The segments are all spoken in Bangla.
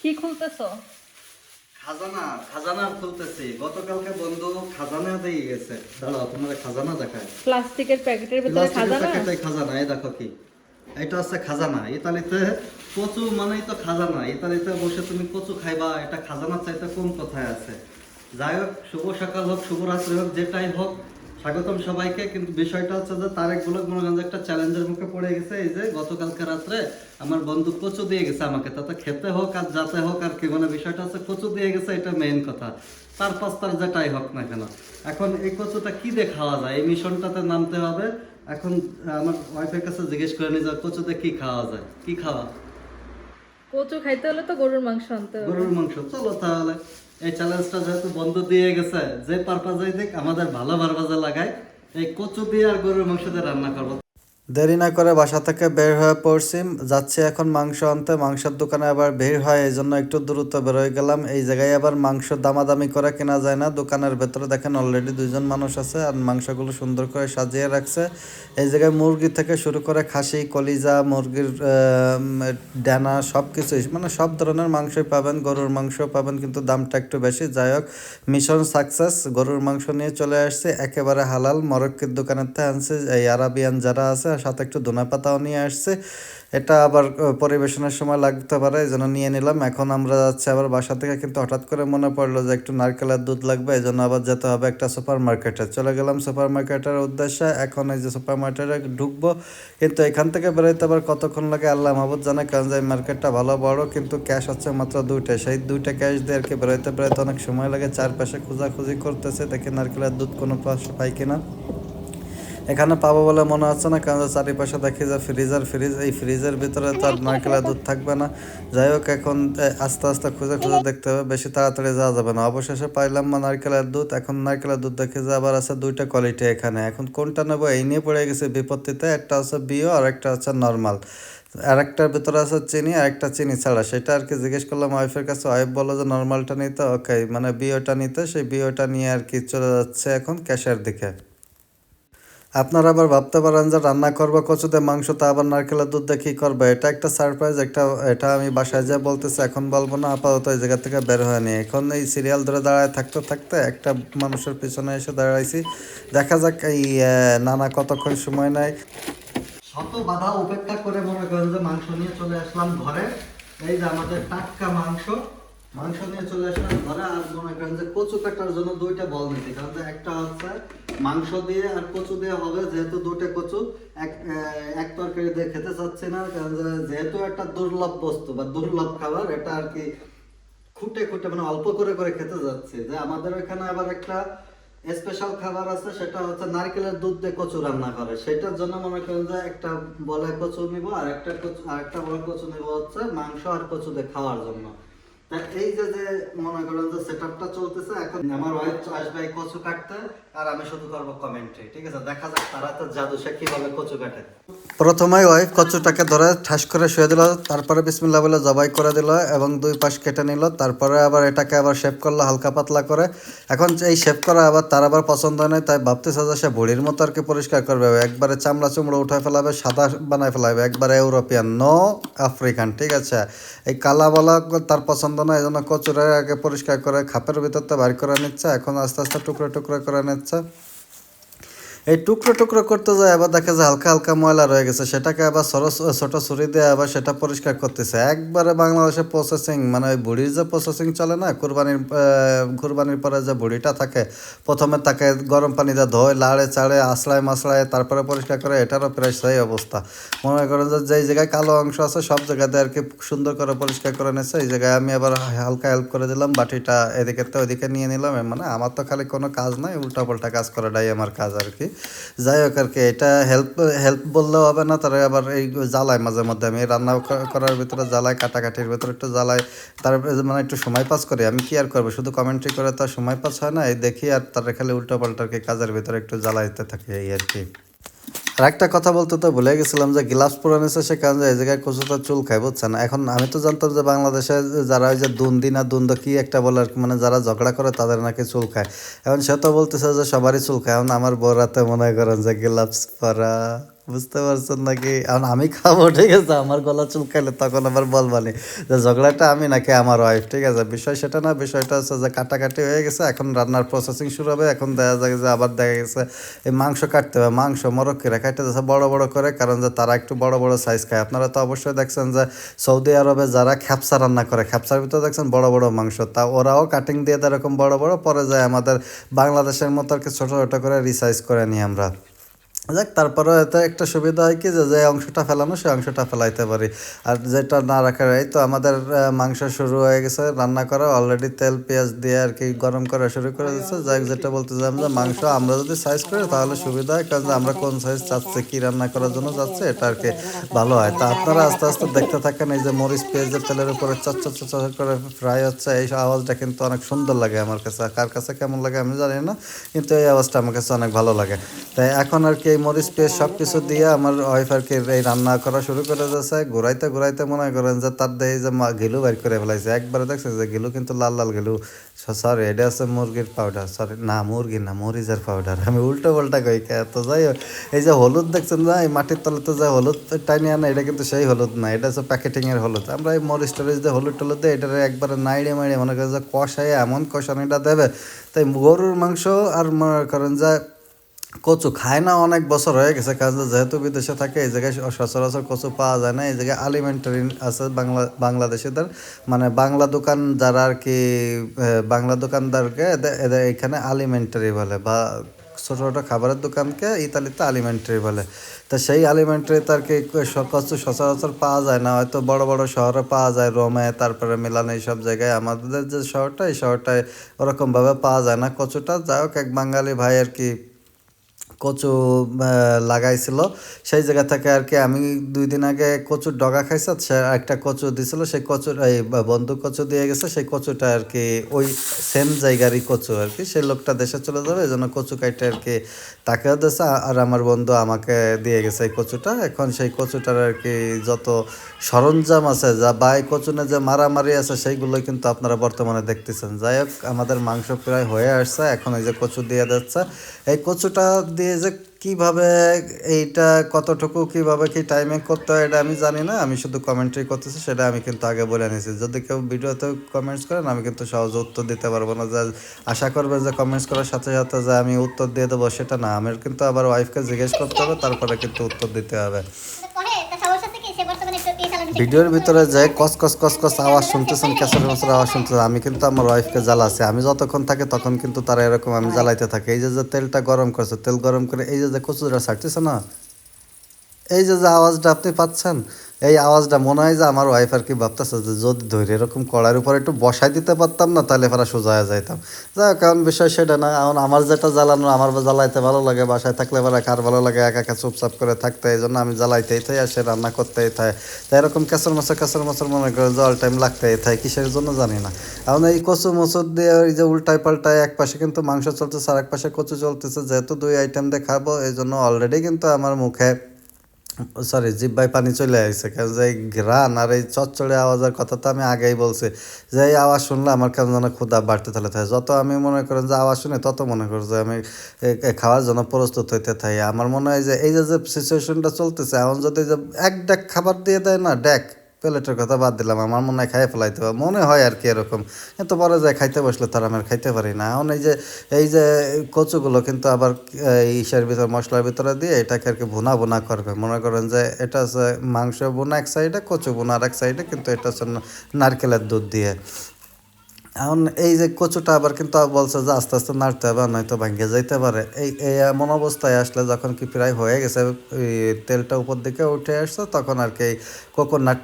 কি খুলতেছো? খাজানা খাজানা খুলতেছি। গতকালকে বন্ধু খাজানা দিয়ে গেছে। দাঁড়াও তোমার খাজানা দেখায় প্লাস্টিকের প্যাকেটের ভিতরে খাজানা? প্যাকেটে খাজানা এই দেখো কি। এটা হচ্ছে খাজানা। ইতালিতে কচু মানেই তো খাজানা। ইতালিতে বসে তুমি কচু খাইবা এটা খাজানা চাইতে কোন কথায় আছে। যাই হোক শুভ সকাল হোক শুভ রাত্রি হোক যেটাই হোক স্বাগতম সবাইকে, কিন্তু বিষয়টা হচ্ছে যে তারেক ব্লগ মনে করেন একটা চ্যালেঞ্জের মুখে পড়ে গেছে, এই যে গতকালকে রাত্রে আমার বন্ধু কচু দিয়ে গেছে আমাকে। তাতে খেতে হোক আর যাতে হোক আর কি মানে বিষয়টা হচ্ছে কচু দিয়ে গেছে, এটা মেইন কথা। তার পাঁচ তার যেটাই হোক না কেন। এখন এই কচুটা কি দিয়ে খাওয়া যায়? এই মিশনটাতে নামতে হবে। এখন আমার ওয়াইফের কাছে জিজ্ঞেস করে নি যে কচুতে কি খাওয়া যায়? কি খাওয়া? কচু খাইতে হলে তো গরুর মাংস আনতে হবে। গরুর মাংস, চলো তাহলে। এই চ্যালেঞ্জটা যেহেতু বন্ধ দিয়ে গেছে, যে পারপাজে আমাদের ভালো পারপাজে লাগায়, এই কচু দিয়ে আর গরুর মাংস দিয়ে রান্না করব। দেরি না করে বাসা থেকে বের হয়ে পড়ছি। যাচ্ছি এখন মাংস আনতে। মাংসের দোকানে আবার ভিড় হয় এই জন্য একটু দ্রুত বেরোয় গেলাম। এই জায়গায় আবার মাংস দামাদামি করে কেনা যায় না। দোকানের ভেতরে দেখেন অলরেডি দুইজন মানুষ আছে আর মাংসগুলো সুন্দর করে সাজিয়ে রাখছে। এই জায়গায় মুরগি থেকে শুরু করে খাসি, কলিজা, মুরগির ডানা সব কিছুই মানে সব ধরনের মাংসই পাবেন। গরুর মাংস পাবেন, কিন্তু দামটা একটু বেশি। যাই হোক, মিশন সাকসেস। গরুর মাংস নিয়ে চলে আসছে। একেবারে হালাল। মরক্কির দোকানের থেকে আনছে। এই আরাবিয়ান যারা আছে সাথে একটু ধনে পাতাও নিয়ে আসছে। এটা আবার পরিবেশনের সময় লাগতে পারে, এই জন্য নিয়ে নিলাম। এখন আমরা যাচ্ছি আবার বাসা থেকে, কিন্তু হঠাৎ করে মনে পড়ল যে একটু নারকেলের দুধ লাগবে, এই জন্য আবার যেতে হবে একটা সুপার মার্কেটে চলে গেলাম সুপার মার্কেটের উদ্দেশ্যে, এখন এই যে সুপার মার্কেটে ঢুকবো। কিন্তু এখান থেকে বেরোতে আবার কতক্ষণ লাগে আল্লাহ মাহবুদ জানে, কারণ যে মার্কেটটা ভালো বড়, কিন্তু ক্যাশ হচ্ছে মাত্র দুইটা। সেই দুইটা ক্যাশ দিয়ে আর কি বেরোতে বেরোতে অনেক সময় লাগে, চারপাশে খোঁজাখুঁজি করতেছে, দেখে নারকেলের দুধ কোনো পাশে পাই কিনা। এখানে পাবো বলে মনে হচ্ছে না, কারণ চারিপাশে দেখি যে ফ্রিজার, ফ্রিজ, এই ফ্রিজের ভিতরে তার নারকেলের দুধ থাকবে না। যাই হোক, এখন আস্তে আস্তে খুঁজে খুঁজে দেখতে হবে, বেশি তাড়াতাড়ি যাওয়া যাবে না। অবশেষে পাইলাম না নারকেলের দুধ, এখন নারকেলের দুধ দেখি যে আবার আছে দুইটা কোয়ালিটি এখানে। এখন কোনটা নেব এই নিয়ে পড়ে গেছে বিপত্তিতে, একটা আছে বিও আর একটা হচ্ছে নর্মাল আর একটার ভিতরে আছে চিনি আর একটা চিনি ছাড়া। সেটা আর কি জিজ্ঞেস করলাম ওয়াইফের কাছে, ওয়াইফ বলল যে নর্মালটা নিতে ওকে মানে বিওটা নিতে, সেই বিওটা নিয়ে আর কি চলে যাচ্ছে এখন ক্যাশের দিকে। আপনারা আবার ভাবতে পারেন যে রান্না করব কচুতে মাংস, তা আবার নারকেলের দুধ দিয়ে কী করবে? এটা একটা সারপ্রাইজ একটা, এটা আমি বাসায় যা বলতেছি, এখন বলব না, আপাতত এই জায়গা থেকে বের হয়নি এখন এই সিরিয়াল ধরে দাঁড়ায় থাকতে থাকতে একটা মানুষের পিছনে এসে দাঁড়াইছি। দেখা যাক এই নানা কতক্ষণ সময় নেয়। শত বাধা উপেক্ষা করে মনে করেন যে মাংস নিয়ে চলে আসলাম ঘরে। এই যে আমাদের টাটকা মাংস মাংস নিয়ে চলে আসলাম ঘরে, আর মনে করেন যে কচু কাটার জন্য দুইটা বল নিতে। কারণ একটা হচ্ছে মাংস দিয়ে আর কচু দিয়ে হবে, যেহেতু দুটো কচু, এক এক তরকারি দিয়ে খেতে চাচ্ছি না যেহেতু একটা দুর্লভ বস্তু বা দুর্লভ খাবার, এটা আর কি খুঁটে খুঁটে মানে অল্প করে করে খেতে যাচ্ছে। যে আমাদের এখানে আবার একটা স্পেশাল খাবার আছে, সেটা হচ্ছে নারকেলের দুধ দিয়ে কচু রান্না করে। সেটার জন্য মনে করেন যে একটা বলে কচু নিব, আর একটা কচু আর একটা বলে কচু নিব হচ্ছে মাংস আর কচু দিয়ে খাওয়ার জন্য। তা এই যে যে মনে করেন যে সেটআপটা চলতেছে, এখন আমার ওয়াইফ আসবে কচু কাটতে আর আমি শুধু করব কমেন্ট্রি ঠিক আছে? দেখা যাক তারা তো জাদু সে কীভাবে কচু কাটে। প্রথমে ওয়াইফ কচুটাকে ধরে ঠাস করে শুয়ে দিল, তারপরে বিসমিল্লাহ বলে জবাই করে দিল এবং দুই পাশ কেটে নিল, তারপরে আবার এটাকে আবার শেপ করল হালকা পাতলা করে। এখন এই শেপ করা আবার তার আবার পছন্দ হয় না তাই ভাবতেছে যে সে বুড়ির মতো আর কি পরিষ্কার করবে। একবারে চামড়া চুমড়া উঠে ফেলাবে, সাদা বানায় ফেলাবে, একবারে ইউরোপিয়ান নো আফ্রিকান ঠিক আছে? এই কালা বলা তার পছন্দ না এই জন্য কচুরে আগে পরিষ্কার করে, খাপের ভিতরতে বাড়ি করে নিচ্ছে, এখন আস্তে আস্তে টুকরো টুকরো করে নিচ্ছে। серця. এই টুকরো টুকরো করতে যায়, আবার দেখা যায় হালকা হালকা ময়লা রয়ে গেছে, সেটাকে আবার সরস ছোট ছুরি দিয়ে আবার সেটা পরিষ্কার করতেছে। একবারে বাংলাদেশে প্রসেসিং মানে ওই বুড়ির যে প্রসেসিং চলে না, কুরবানির কুরবানির পরে যে বুড়িটা থাকে, প্রথমে তাকে গরম পানিতে ধোয়, লাড়ে চাড়ে আশ্রয় মাসড়ায় তারপরে পরিষ্কার করে, এটারও প্রায় সেই অবস্থা। মনে করেন যে যেই জায়গায় কালো অংশ আছে, সব জায়গাতে আর কি সুন্দর করে পরিষ্কার করে নিচ্ছে এই জায়গায় আমি আবার হালকা হেল্প করে দিলাম, বাটিটা এদিকে তো ওইদিকে নিয়ে নিলাম মানে আমার তো খালি কোনো কাজ নাই উল্টা পাল্টা কাজ করাটাই আমার কাজ আর কি। যাই হোক আর কি, এটা হেল্প হেল্প বললেও হবে না, তারা আবার এই জ্বালায় মাঝে মধ্যে। আমি রান্না করার ভিতরে জ্বালায়, কাটাকাটির ভিতরে একটু জ্বালায়, তার মানে একটু সময় পাস করি। আমি কি আর করব? শুধু কমেন্ট্রি করে তো সময় পাস হয় না, এই দেখি আর তারা খালি উল্টো পাল্টা আর কি কাজের ভিতরে একটু জ্বালাইতে থাকি, এই আর কি। আর একটা কথা বলতে তো ভুলে গেছিলাম যে গ্লাভস পরে নিচ্ছে সে কারণে এই জায়গায় কচুটা চুল খায় না এখন আমি তো জানতাম যে বাংলাদেশে যারা ওই যে দুন্দি না দুন্দ কি একটা বলে আর মানে যারা ঝগড়া করে তাদের নাকি চুল খায় এখন সে তো বলতেছে যে সবারই চুল খায় এখন আমার বউরাতে মনে করেন যে গ্লাভস পরা। বুঝতে পারছেন নাকি? এখন আমি খাব, ঠিক আছে? আমার গলা চুলকাইলে তখন আবার বলবানি যে ঝগড়াটা আমি নাকি আমার ওয়াইফ ঠিক আছে? বিষয় সেটা না, বিষয়টা হচ্ছে যে কাটাকাটি হয়ে গেছে, এখন রান্নার প্রসেসিং শুরু হবে, এখন দেখা যায় যে আবার দেখা গেছে এই মাংস কাটতে হবে। মাংস মরক্কিরা কাটতে যাচ্ছে বড় বড় করে, কারণ যে তারা একটু বড় বড় সাইজ খায়। আপনারা তো অবশ্যই দেখছেন যে সৌদি আরবে যারা খ্যাপসা রান্না করে, খ্যাপসার ভিতরে দেখছেন বড় বড় মাংস, তা ওরাও কাটিং দিয়ে এরকম বড় বড়, পরে যায় আমাদের বাংলাদেশের মতো আর কি ছোটো ছোটো করে রিসাইজ করে নিই আমরা। যাক তারপরে এতে একটা সুবিধা হয় কি যে যে অংশটা ফেলানো, সেই অংশটা ফেলাইতে পারি। আর যেটা না রাখার এই তো আমাদের মাংস শুরু হয়ে গেছে, রান্না করা অলরেডি তেল, পেঁয়াজ দিয়ে আর কি গরম করা শুরু করে দিচ্ছে যাক, যেটা বলতে চাই যে, মাংস আমরা যদি সাইজ করি, তাহলে সুবিধা হয়, কারণ আমরা কোন সাইজ চাচ্ছি, কি রান্না করার জন্য যাচ্ছে এটা আর কি ভালো হয়। তা আপনারা আস্তে আস্তে দেখতে থাকেন, এই যে মরিচ পেঁয়াজের তেলের উপরে চচ্চ চচ্চ করে ফ্রাই হচ্ছে, এই আওয়াজটা কিন্তু অনেক সুন্দর লাগে আমার কাছে। কার কাছে কেমন লাগে আমি জানি না, কিন্তু এই আওয়াজটা আমার কাছে অনেক ভালো লাগে। তাই এখন আর কি মরিচ পেস্ট সব কিছু দিয়ে আমার ওয়াইফ আর কি এই রান্না করা শুরু করে যাচ্ছে ঘুরাইতে ঘুরাইতে মনে করেন যে তার দিয়ে যে মা- ঘিলু বের করে ফেলাইছে। একবারে দেখছেন যে ঘিলু কিন্তু লাল লাল ঘিলু। সরি এটা আছে মুরগির পাউডার সরি না, মুরগি না, মরিচের পাউডার আমি উল্টো পাল্টা কই তো যাই এই যে হলুদ দেখছেন না এই মাটির তলাতে যে হলুদ টাইনি আনা, এটা কিন্তু সেই হলুদ না, এটা হচ্ছে প্যাকেটিংয়ের হলুদ। আমরা এই মরিচ টরিচ দিয়ে হলুদ টলুদ দিয়ে এটা একবারে নাইড়ে মাইড়ে মনে করেন যে কষাই এমন কষানিটা দেবে। তাই গরুর মাংস আর মনে করেন যে কচু খায় না অনেক বছর হয়ে গেছে, কারণ যেহেতু বিদেশে থাকে, এই জায়গায় সচরাচর কচু পাওয়া যায় না। এই জায়গায় আলিমেন্টারি আছে বাংলা, বাংলাদেশিদের। মানে বাংলা দোকান যারা আর কি বাংলা দোকানদারকে এদের এখানে আলিমেন্টারি বলে বা ছোটো ছোটো খাবারের দোকানকে ইতালিতে আলিমেন্টারি বলে। তো সেই আলিমেন্টারিতে আর কি কচু সচরাচর পাওয়া যায় না। হয়তো বড় বড় শহরে পাওয়া যায়, রোমে, তারপরে মিলান, এইসব জায়গায়। আমাদের যে শহরটা, এই শহরটায় ওরকমভাবে পাওয়া যায় না কচুটা। যাই হোক, এক বাঙালি ভাই আর কি কচু লাগাইছিল। সেই জায়গা থেকে আর কি আমি দুই দিন আগে কচুর ডগা খাইছে, সে একটা কচু দিছিল, সেই কচুর, এই বন্ধু কচু দিয়ে গেছে, সেই কচুটা আর কি ওই সেম জায়গারই কচু আর কি। সেই লোকটা দেশে চলে যাবে, এই জন্য কচু কাইটে আর কি তাকেও দিয়েছে আর আমার বন্ধু আমাকে দিয়ে গেছে এই কচুটা। এখন সেই কচুটার আর কি যত সরঞ্জাম আছে, যা বা এই কচুনে যে মারামারি আছে, সেইগুলো কিন্তু আপনারা বর্তমানে দেখতেছেন। যাই হোক, আমাদের মাংস প্রায় হয়ে আসছে, এখন এই যে কচু দিয়ে দিচ্ছে। এই কচুটা দিয়ে যে কীভাবে এইটা, কতটুকু কীভাবে কি টাইমে করতে হয় এটা আমি জানি না। আমি শুধু কমেন্ট্রি করতেছি, সেটা আমি কিন্তু আগে বলে নিয়েছি। যদি কেউ ভিডিওতে কমেন্টস করেন, আমি কিন্তু সহজে উত্তর দিতে পারব না। যে আশা করবে যে কমেন্টস করার সাথে সাথে যে আমি উত্তর দিয়ে দেবো, সেটা না। আমার কিন্তু আবার ওয়াইফকে জিজ্ঞেস করতে হবে, তারপরে কিন্তু উত্তর দিতে হবে পরে তা সমস্যা থেকে সে বর্তমানে একটু এই চালানো ভিডিওর ভিতরে যে কস কস কস কস আওয়াজ শুনতেছেন ক্যাসের মশার আওয়াজ শুনতেছেন আমি কিন্তু আমার ওয়াইফকে জ্বালাছি আমি যতক্ষণ থাকে তখন কিন্তু তারা এরকম আমি জ্বালাইতে থাকি। এই যে যে তেলটা গরম করছে তেল গরম করে এই যে যে কচুরা ছাড়তেছে না এই যে যে আওয়াজটা আপনি পাচ্ছেন, এই আওয়াজটা মনে হয় যে আমার ওয়াইফ আর কি ভাবতেছে যে যদি ধরে এরকম কড়াইয়ের উপর একটু বসাই দিতে পারতাম না, তাহলে ফেরা সোজা যাইতাম। যাই কারণ বিষয় সেটা না, এখন আমার যেটা জ্বালানো, আমার জ্বালাইতে ভালো লাগে, বাসায় থাকলে এবার কার ভালো লাগে, একা একা চুপচাপ করে থাকতে, এই জন্য আমি জ্বালাইতেই থাই আর সে রান্না করতেই থাই তাই এরকম কেসর মাছের কেসর মাছের মনে করে জল টাইম লাগতেই থাই কিসের জন্য জানি না। এখন এই কচু মচুর দিয়ে ওই যে উল্টায় পাল্টায় এক পাশে কিন্তু মাংস চলতেছে আর এক পাশে কচু চলতেছে, যেহেতু দুই আইটেম দিয়ে খাব, এই জন্য অলরেডি কিন্তু আমার মুখে সরি জিব্বাই পানি চলে আসছে। কারণ যে ঘ্রাণ আর এই চচ্চড়ে আওয়াজের কথা তো আমি আগেই বলছি। যে এই আওয়াজ শুনলে আমার কেন যেন ক্ষুদা বাড়তে থাকলে থাকে। যত আমি মনে করেন যে আওয়াজ শুনি, তত মনে করি যে আমি খাওয়ার জন্য প্রস্তুত হইতে থাকি। আমার মনে হয় যে এই যে যে সিচুয়েশনটা চলতেছে, এখন যদি যে এক ডেক খাবার দিয়ে দেয় না, ডেক প্লেটের কথা বাদ দিলাম, আমার মনে হয় খাইয়ে ফেলাইতে হবে। মনে হয় আর কি এরকম। কিন্তু পরে যায় খাইতে বসলে তার আমি আর খাইতে পারি না। এখন এই যে এই যে কচুগুলো কিন্তু আবার ইসের ভিতর, মশলার ভিতরে দিয়ে এটাকে আর কি ভুনা ভুনা করবে। মনে করেন যে এটা হচ্ছে মাংস বোনা এক সাইডে কচু বোনা আর এক সাইডে কিন্তু এটা হচ্ছে নারকেলের দুধ দিয়ে। এখন এই যে কচুটা আবার কিন্তু বলছে যে আস্তে আস্তে নাড়তে হবে, নয়তো ভাঙ্গে যাইতে পারে। এই এই এমন অবস্থায় আসলে যখন কি প্রায় হয়ে গেছে তেলটা উপর দিকে উঠে আসছে, তখন আর কি কোকোনাট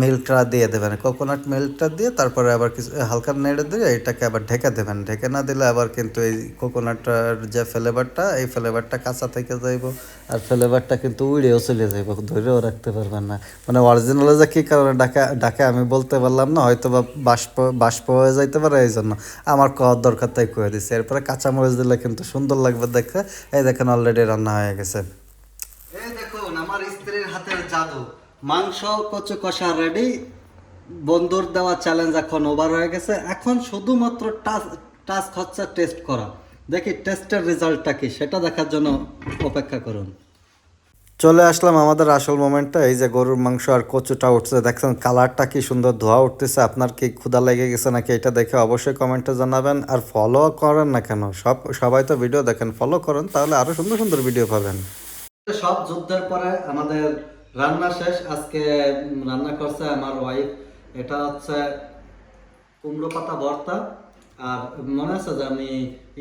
মিল্কটা দিয়ে দেবেন। কোকোনাট মিল্কটা দিয়ে তারপরে আবার কিছু, হালকা নেড়ে দিয়ে এটাকে আবার ঢেকে দেবেন। ঢেকে না দিলে আবার কিন্তু এই কোকোনাটের যে ফ্লেভারটা এই ফ্লেভারটা কাঁচা থেকে যাইব আর ফ্লেভারটা কিন্তু উড়েও চলে যাইব, ধরেও রাখতে পারবেন না। মানে অরিজিনালে যে কী কারণে ডাকে ডাকে আমি বলতে পারলাম না, হয়তো বা বাষ্প বাষ্প হয়ে যাইতে পারে এই জন্য আমার কওয়ার দরকার তাই কয়ে দিচ্ছে এরপরে কাঁচামরিচ দিলে কিন্তু সুন্দর লাগবে দেখে এই দেখেন অলরেডি রান্না হয়ে গেছে। এই দেখুন, আমার স্ত্রীর হাতের জাদু। মাংস কচু কষা রেডি বন্ধুর দেওয়া চ্যালেঞ্জ এখন ওভার হয়ে গেছে। এখন শুধুমাত্র টাস্ক হচ্ছে টেস্ট করা। দেখি টেস্টের রেজাল্টটা কি সেটা দেখার জন্য অপেক্ষা করুন। চলে আসলাম আমাদের আসল মোমেন্টটা এই যে গরুর মাংস আর কচুটা উঠছে। দেখছেন কালারটা কি সুন্দর ধোয়া উঠতেছে। আপনার কি ক্ষুধা লেগে গেছে নাকি এটা দেখে অবশ্যই কমেন্টে জানাবেন। আর ফলো করেন না কেন? সব সবাই তো ভিডিও দেখেন। ফলো করেন তাহলে আরও সুন্দর সুন্দর ভিডিও পাবেন। সব যুদ্ধের পরে আমাদের রান্না শেষ, আজকে রান্না করছে আমার ওয়াইফ এটা হচ্ছে কুমড়ো পাতা ভর্তা, আর মনে আছে যে আমি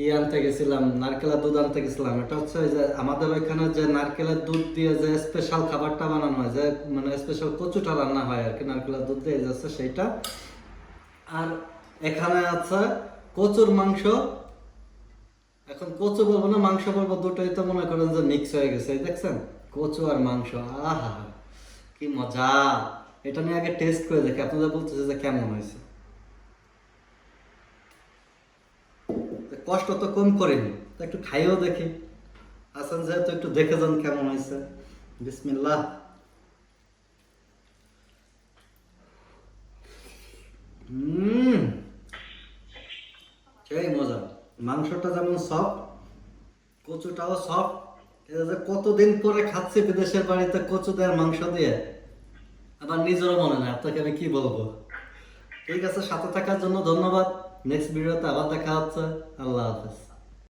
ই আনতে গেছিলাম, নারকেলের দুধ আনতে গেছিলাম। এটা হচ্ছে যে আমাদের ওইখানে যে নারকেলের দুধ দিয়ে যে স্পেশাল খাবারটা বানানো হয়, যে মানে স্পেশাল কচুটা রান্না হয় আর কি, নারকেলের দুধ দিয়ে যাচ্ছে সেইটা। আর এখানে আছে কচুর মাংস। এখন কচু বলব না, মাংস বলব, দুটোই তো মনে করেন যে মিক্স হয়ে গেছে দেখছেন? কচু আর মাংস, আহা, কি মজা। এটা নিয়ে আগে টেস্ট করে দেখি আপনাদের বলতেছে যে কেমন হয়েছে। কষ্ট তো কম করিনি একটু খাইও দেখি। আসেন যেহেতু একটু দেখে যান কেমন হয়েছে। বিসমিল্লাহ। হুম, সেই মজা। মাংসটা যেমন সফট কচুটাও সফট কতদিন পরে খাচ্ছি বিদেশের বাড়িতে কচু দেওয়ার মাংস দিয়ে? আমার নিজেরও মনে নেই, আপনাকে আমি কি বলব? ঠিক আছে, সাথে থাকার জন্য ধন্যবাদ। নেক্সট ভিডিওতে আবার দেখা হচ্ছে। আল্লাহ হাফেজ।